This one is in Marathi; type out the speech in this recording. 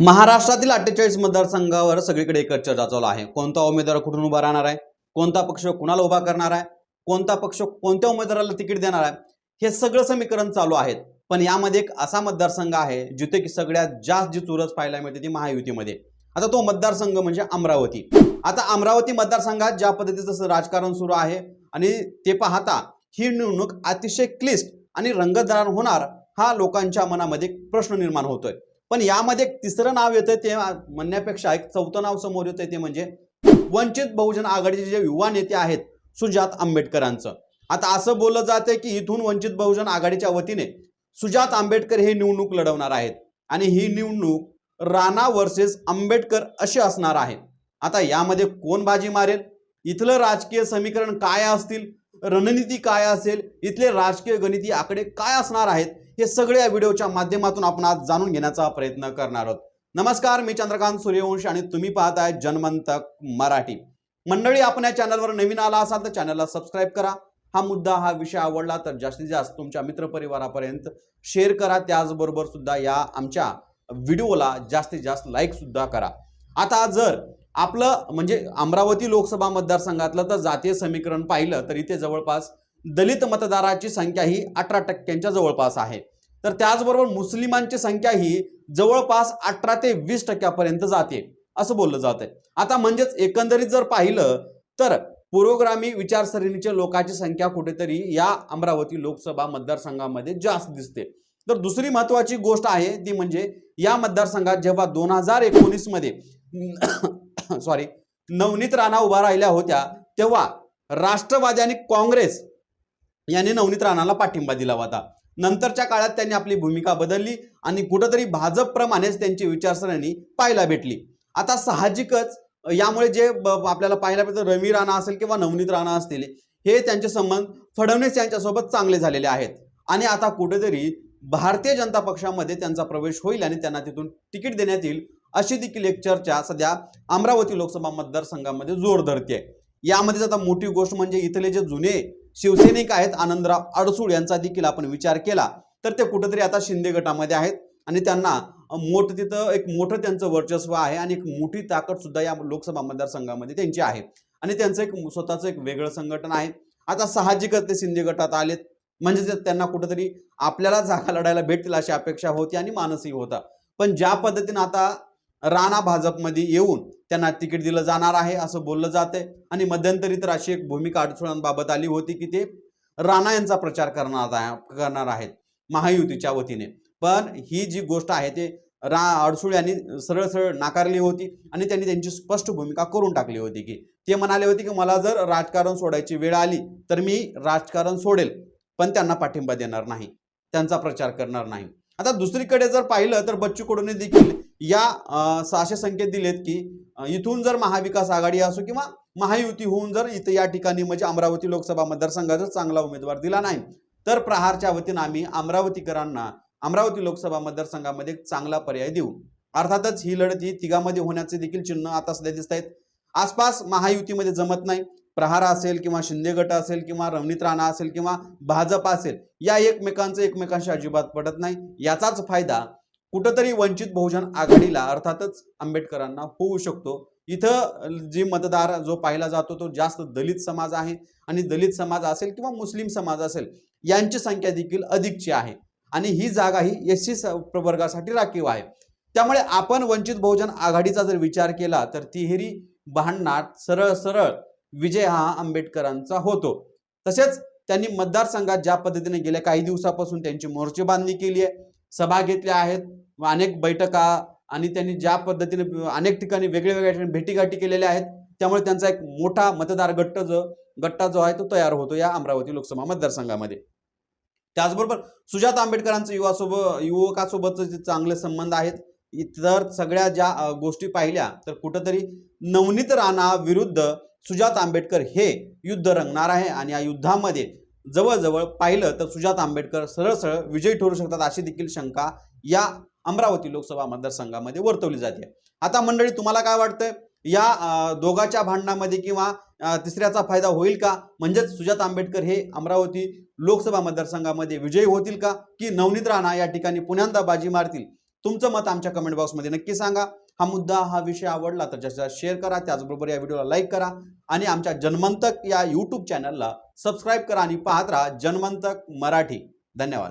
महाराष्ट्रातील अठ्ठेचाळीस मतदारसंघावर सगळीकडे एकच चर्चा चालू आहे. कोणता उमेदवार कुठून उभा राहणार आहे? कोणता पक्ष कुणाला उभा करणार आहे? कोणता पक्ष कोणत्या उमेदवाराला तिकीट देणार आहे? हे सगळं समीकरण चालू आहेत. पण यामध्ये एक असा मतदारसंघ आहे जिथे की सगळ्यात जास्त जी चुरस पाहायला मिळते ती महायुतीमध्ये. आता तो मतदारसंघ म्हणजे अमरावती. आता अमरावती मतदारसंघात ज्या पद्धतीचं राजकारण सुरू आहे आणि ते पाहता ही निवडणूक अतिशय क्लिष्ट आणि रंगतदार होणार हा लोकांच्या मनामध्ये प्रश्न निर्माण होतोय. पण यामध्ये एक तिसरं नाव येतं ते म्हणण्यापेक्षा एक चौथं नाव समोर येतं ते म्हणजे वंचित बहुजन आघाडीचे जे युवा नेते आहेत सुजात आंबेडकरांचं. आता असं बोललं जाते की इथून वंचित बहुजन आघाडीच्या वतीने सुजात आंबेडकर हे निवडणूक लढवणार आहेत. आणि ही निवडणूक राणा वर्सेस आंबेडकर अशी असणार आहे. आता यामध्ये कोण बाजी मारेल? इथलं राजकीय समीकरण काय असतील? रणनीती काय असेल? इथले राजकीय गणिती आकडे काय असणार आहेत? हे सगळे या व्हिडिओच्या माध्यमातून आपण आज जाणून घेण्याचा प्रयत्न करणार आहोत. नमस्कार मी चंद्रकांत सूर्यवंशी आणि तुम्ही पाहताय जनमंतक मराठी. मंडळी आपण या चॅनलवर नवीन आला असाल तर चॅनलला सबस्क्राईब करा. हा मुद्दा हा विषय आवडला तर जास्तीत जास्त तुमच्या मित्रपरिवारापर्यंत शेअर करा. त्याचबरोबर सुद्धा या आमच्या व्हिडिओला जास्तीत जास्त लाईक सुद्धा करा. आता जर आपलं म्हणजे अमरावती लोकसभा मतदारसंघातलं तर जातीय समीकरण पाहिलं तर इथे जवळपास दलित मतदाराची संख्या ही अठरा टक्क्यांच्या जवळपास आहे. तर त्याचबरोबर मुस्लिमांची संख्या ही जवळपास अठरा ते वीस टक्क्यापर्यंत जाते असं बोललं जात आहे आता म्हणजेच एकंदरीत जर पाहिलं तर पुरोगामी विचारसरणीच्या लोकांची संख्या कुठेतरी या अमरावती लोकसभा मतदारसंघामध्ये जास्त दिसते. तर दुसरी महत्वाची गोष्ट आहे ती म्हणजे या मतदारसंघात जेव्हा दोन हजार एकोणीसमध्ये सॉरी नवनीत राणा उभा राहिल्या होत्या तेव्हा राष्ट्रवादी आणि काँग्रेस यांनी नवनीत राणाला पाठिंबा दिला होता. नंतरच्या काळात त्यांनी आपली भूमिका बदलली आणि कुठंतरी भाजपप्रमाणेच त्यांची विचारसरणी पाहायला भेटली. आता साहजिकच यामुळे जे आपल्याला पाहायला भेटतं रवी राणा असेल किंवा नवनीत राणा असतील हे त्यांचे संबंध फडणवीस यांच्यासोबत चांगले झालेले आहेत. आणि आता कुठेतरी भारतीय जनता पक्षामध्ये त्यांचा प्रवेश होईल आणि त्यांना तिथून तिकीट देण्यात येईल अशी देखील एक चर्चा सध्या अमरावती लोकसभा मतदारसंघामध्ये जोर धरते यामध्येच आता मोठी गोष्ट म्हणजे इथले जे जुने शिवसैनिक आहेत आनंदराव अडसूळ यांचा देखील आपण विचार केला. तर ते कुठेतरी आता शिंदे गटामध्ये आहेत आणि त्यांना मोठ तिथं एक मोठं त्यांचं वर्चस्व आहे आणि एक मोठी ताकद सुद्धा या लोकसभा मतदारसंघामध्ये त्यांची आहे. आणि त्यांचं एक स्वतःचं एक वेगळं संघटन आहे. आता साहजिकच ते शिंदे गटात आलेत. म्हणजे त्यांना कुठेतरी आपल्याला जागा लढायला भेटतील अशी अपेक्षा होती आणि मानसही होता. पण ज्या पद्धतीनं आता राणा भाजपमध्ये येऊन त्यांना तिकीट दिलं जाणार आहे असं बोललं जाते आणि मध्यंतरी तर अशी एक भूमिका अडचणांबाबत आली होती की ते राणा यांचा प्रचार करणार करणार आहेत महायुतीच्या वतीने. पण ही जी गोष्ट आहे ते रा अडसूळ यांनी सरळ सरळ नाकारली होती आणि त्यांनी त्यांची स्पष्ट भूमिका करून टाकली होती की ते म्हणाले होते की मला जर राजकारण सोडायची वेळ आली तर मी राजकारण सोडेल पण त्यांना पाठिंबा देणार नाही त्यांचा प्रचार करणार नाही. आता दुसरीकडे जर पाहिलं तर बच्चू कडूने देखील या सहाशे संकेत दिलेत की इथून जर महाविकास आघाडी असो किंवा महायुती होऊन जर इथं या ठिकाणी म्हणजे अमरावती लोकसभा मतदारसंघाचा चांगला उमेदवार दिला नाही तर प्रहारच्या वतीनं आम्ही अमरावतीकरांना अमरावती लोकसभा मतदारसंघामध्ये चांगला पर्याय देऊ. अर्थातच ही लढत ही तिघामध्ये होण्याचे देखील चिन्ह आता सध्या दिसत आहेत. आसपास महायुतीमध्ये जमत नाही. प्रहार असेल किंवा शिंदे गट असेल किंवा रवनीत राणा असेल किंवा भाजप असेल या एकमेकांचं एकमेकांशी अजिबात पडत नाही. याचाच फायदा कुठंतरी वंचित बहुजन आघाडीला अर्थातच आंबेडकरांना होऊ शकतो. इथं जी मतदार जो पाहिला जातो तो जास्त दलित समाज आहे. आणि दलित समाज असेल किंवा मुस्लिम समाज असेल यांची संख्या देखील अधिकची आहे. आणि ही जागा ही एस सी प्रवर्गासाठी राखीव आहे. त्यामुळे आपण वंचित बहुजन आघाडीचा जर विचार केला तर तिहेरी भांडणात सरळ सरळ विजय हा आंबेडकरांचा होतो. तसेच त्यांनी मतदारसंघात ज्या पद्धतीने गेल्या काही दिवसापासून त्यांची मोर्चे बांधणी केली आहे सभा घेतल्या आहेत व अनेक बैठका आणि त्यांनी ज्या पद्धतीने अनेक ठिकाणी वेगळ्या वेगळ्या ठिकाणी भेटीगाठी केलेल्या आहेत त्यामुळे त्यांचा एक मोठा मतदार गट्ट जो गट्टा जो आहे तो तयार होतो या अमरावती लोकसभा मतदारसंघामध्ये. त्याचबरोबर सुजात आंबेडकरांचं युवासोबत युवकासोबतचे जे चांगले संबंध आहेत इतर सगळ्या ज्या गोष्टी पाहिल्या तर कुठंतरी नवनीत राणा विरुद्ध सुजात आंबेडकर हे युद्ध रंगणार आहे आणि या युद्धामध्ये जवळजवळ पाहिलं तर सुजात आंबेडकर सरळ सरळ विजयी ठरू शकतात अशी देखील शंका या अमरावती लोकसभा मतदारसंघामध्ये वर्तवली जाते. आता मंडळी तुम्हाला काय वाटतंय? या दोघाच्या भांडणामध्ये किंवा तिसऱ्याचा फायदा होईल का? म्हणजेच सुजात आंबेडकर हे अमरावती लोकसभा मतदारसंघामध्ये विजयी होतील का? की नवनीत राणा या ठिकाणी पुन्यांदा बाजी मारतील? तुमचं मत आमच्या कमेंट बॉक्समध्ये नक्की सांगा. हा मुद्दा हा विषय आवडला तर जास्तीत जास्त शेअर करा त्याचबरोबर या व्हिडिओला लाईक करा आणि आमच्या जन्मंतक या यूट्यूब चॅनलला सबस्क्राईब करा आणि पाहत राहा जन्मंतक मराठी. धन्यवाद.